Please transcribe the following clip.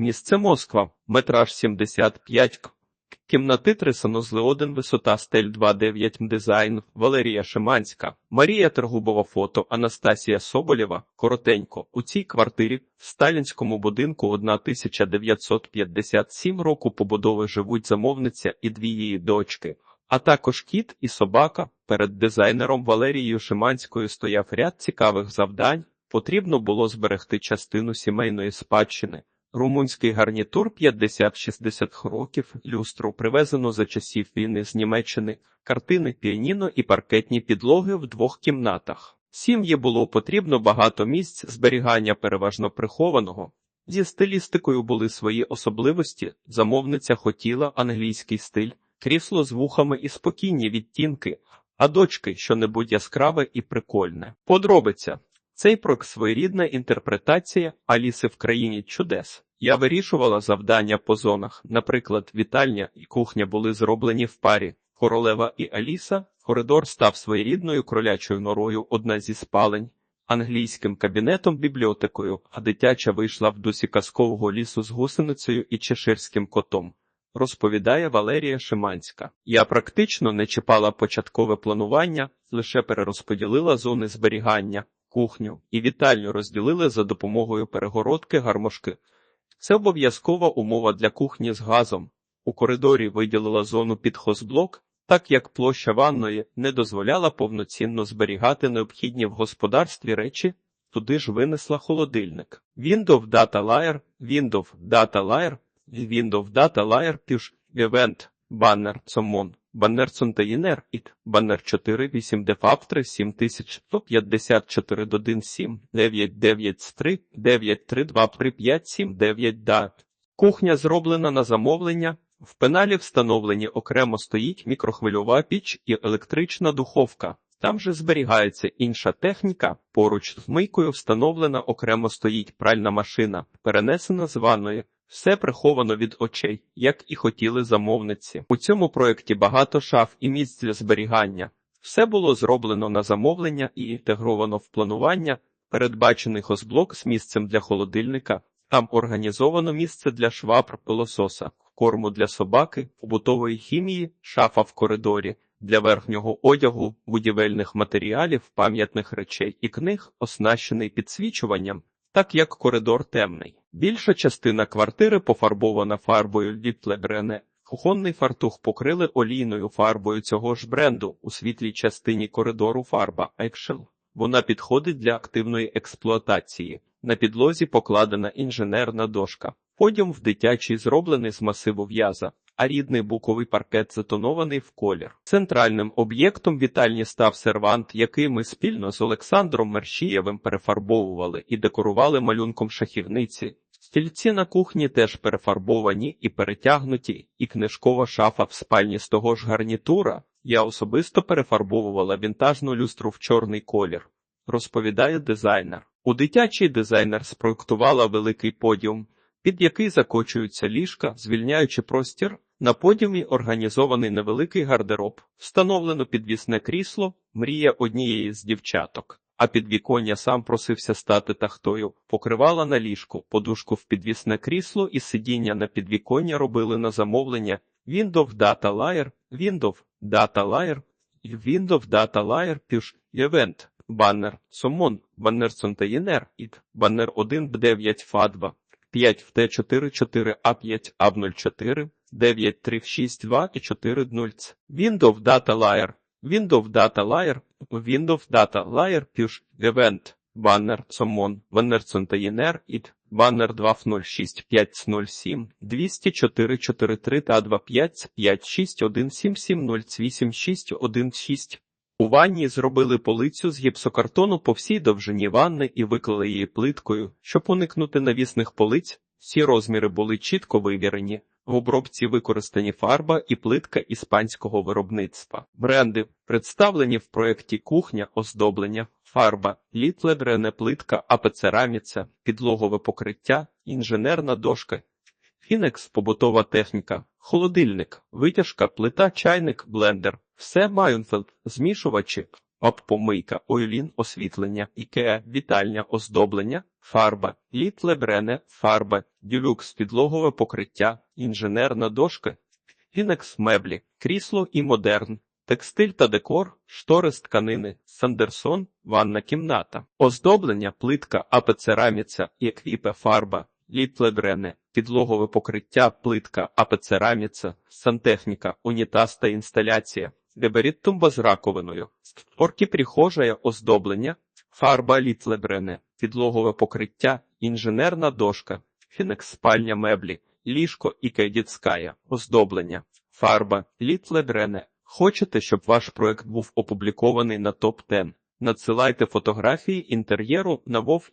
Місце Москва, метраж 75 к. Кімнати три санузли 1, висота. Стель 2,9 дизайн, Валерія Шиманська, Марія Тергубова фото, Анастасія Соболєва, коротенько, у цій квартирі в сталінському будинку 1957 року побудови живуть замовниця і дві її дочки, а також кіт і собака. Перед дизайнером Валерією Шиманською стояв ряд цікавих завдань, потрібно було зберегти частину сімейної спадщини. Румунський гарнітур 50-60 років, люстру привезено за часів війни з Німеччини, картини, піаніно і паркетні підлоги в двох кімнатах. Сім'ї було потрібно багато місць зберігання переважно прихованого. Зі стилістикою були свої особливості, замовниця хотіла англійський стиль, крісло з вухами і спокійні відтінки, а дочки що-небудь яскраве і прикольне. Подробиця. Цей прок своєрідна інтерпретація Аліси в країні чудес. Я вирішувала завдання по зонах. Наприклад, вітальня і кухня були зроблені в парі. Королева і Аліса. Коридор став своєрідною кролячою норою, одна зі спалень, англійським кабінетом бібліотекою, а дитяча вийшла в дусі казкового лісу з гусеницею і чеширським котом. Розповідає Валерія Шиманська. Я практично не чіпала початкове планування, лише перерозподілила зони зберігання кухню і вітальню розділили за допомогою перегородки гармошки. Це обов'язкова умова для кухні з газом. У коридорі виділила зону під хозблок, так як площа ванної не дозволяла повноцінно зберігати необхідні в господарстві речі, туди ж винесла холодильник. Windows Data Layer, Windows Data Layer, Windows Data Layer, Push, Event, Banner, Summon, Баннер Цунтаїнер, Іт, Баннер 4, 8 Дефавтри, 7154 1 7, 9 9 3, 9 3 2 3 5 7 9 да. Кухня зроблена на замовлення. В пеналі встановлені окремо стоїть мікрохвильова піч і електрична духовка. Там же зберігається інша техніка. Поруч з мийкою встановлена окремо стоїть пральна машина, перенесена з ванної. Все приховано від очей, як і хотіли замовниці. У цьому проєкті багато шаф і місць для зберігання. Все було зроблено на замовлення і інтегровано в планування, передбачений хозблок з місцем для холодильника. Там організовано місце для швабр, пилососа, корму для собаки, побутової хімії, шафа в коридорі, для верхнього одягу, будівельних матеріалів, пам'ятних речей і книг, оснащений підсвічуванням так як коридор темний. Більша частина квартири пофарбована фарбою Літлебрене. Кухонний фартух покрили олійною фарбою цього ж бренду у світлій частині коридору фарба Екшел. Вона підходить для активної експлуатації. На підлозі покладена інженерна дошка. Подіум в дитячий зроблений з масиву в'яза, а рідний буковий паркет затонований в колір. Центральним об'єктом вітальні став сервант, який ми спільно з Олександром Мершієвим перефарбовували і декорували малюнком шахівниці. Стільці на кухні теж перефарбовані і перетягнуті, і книжкова шафа в спальні з того ж гарнітура. Я особисто перефарбовувала вінтажну люстру в чорний колір, розповідає дизайнер. У дитячий дизайнер спроектувала великий подіум, під який закочуються ліжка, звільняючи простір. На подіумі організований невеликий гардероб, встановлено підвісне крісло, мрія однієї з дівчаток, а підвіконня сам просився стати тахтою, покривала на ліжку, подушку в підвісне крісло і сидіння на підвіконня робили на замовлення Windows Data Layer, Windows Data Layer, Віндов дата Layer Push Євент. Баннер, Сомон, Баннер Сонтаєнер, ід, Баннер 1 9 Фа 2, 5 в Т 4 4 А 5 А 04 9362440 Windows Data Layer. Windows Data Layer. Windows Data Layer Push Event. Banner Summon. Banner Container IT. Банер 206507 20443 та 2556177086816. У ванні зробили полицю з гіпсокартону по всій довжині ванни і виклали її плиткою, щоб уникнути навісних полиць. Всі розміри були чітко вивірені. В обробці використані фарба і плитка іспанського виробництва. Бренди представлені в проєкті кухня, оздоблення, фарба, літлебрене плитка, апецераміця, підлогове покриття, інженерна дошка, фінекс, побутова техніка, холодильник, витяжка, плита, чайник, блендер, все Майонфелд, змішувачі, Обпомийка, Ойлін, освітлення, Ікеа, вітальня, оздоблення, фарба, Літле Брене, фарба, Дюлюкс, підлогове покриття, інженерна дошка, Фінекс меблі, крісло і модерн, текстиль та декор, штори з тканини, Сандерсон, ванна кімната, оздоблення, плитка, апецераміця, еквіпе, фарба, Літле Брене, підлогове покриття, плитка, апецераміця, сантехніка, унітаз та інсталяція. Габарит тумба з раковиною, створки прихожая, оздоблення, фарба літлебрене, підлогове покриття, інженерна дошка, фінекс спальня меблі, ліжко і кайдіцкая, оздоблення, фарба, літлебрене. Хочете, щоб ваш проект був опублікований на топ 10 Надсилайте фотографії інтер'єру на Вов